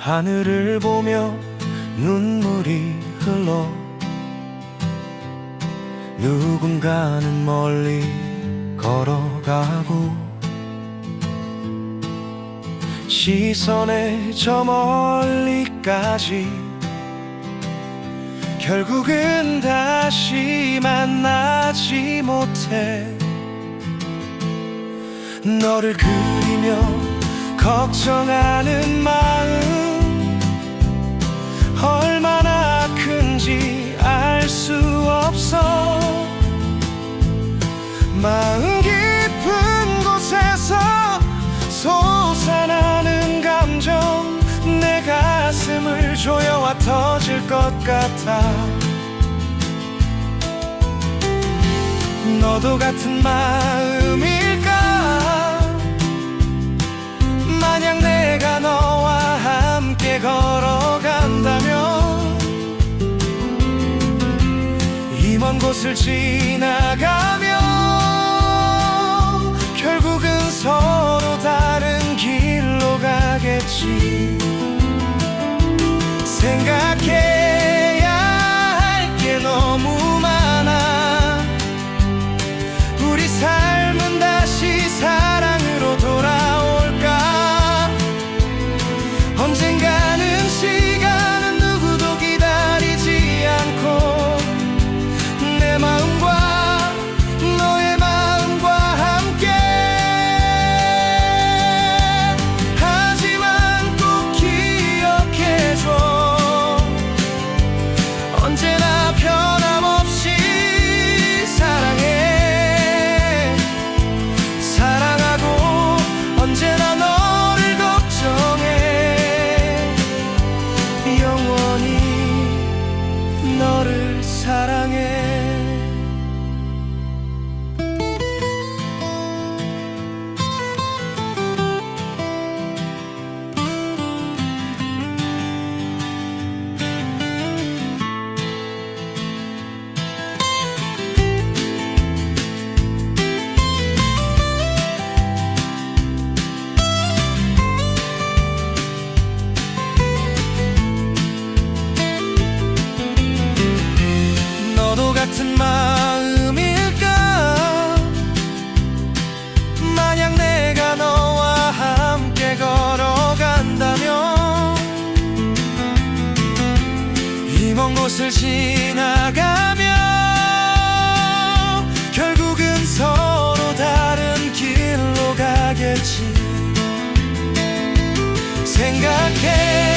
하늘을 보며 눈물이 흘러 누군가는 멀리 걸어가고 시선의 저 멀리까지 결국은 다시 만나지 못해 너를 그리며 걱정하는 마음 깊은 곳에서 솟아나는 감정 내 가슴을 조여와 터질 것 같아. 너도 같은 마음일까? 만약 내가 너와 함께 걸어간다면 이 먼 곳을 지나가 가겠지 생각해야 할 게 너무 많아. 우리 삶은 다시 사랑으로 돌아올까? 언젠가 이먼 곳을 지나가며 결국은 서로 다른 길로 가겠지. 생각해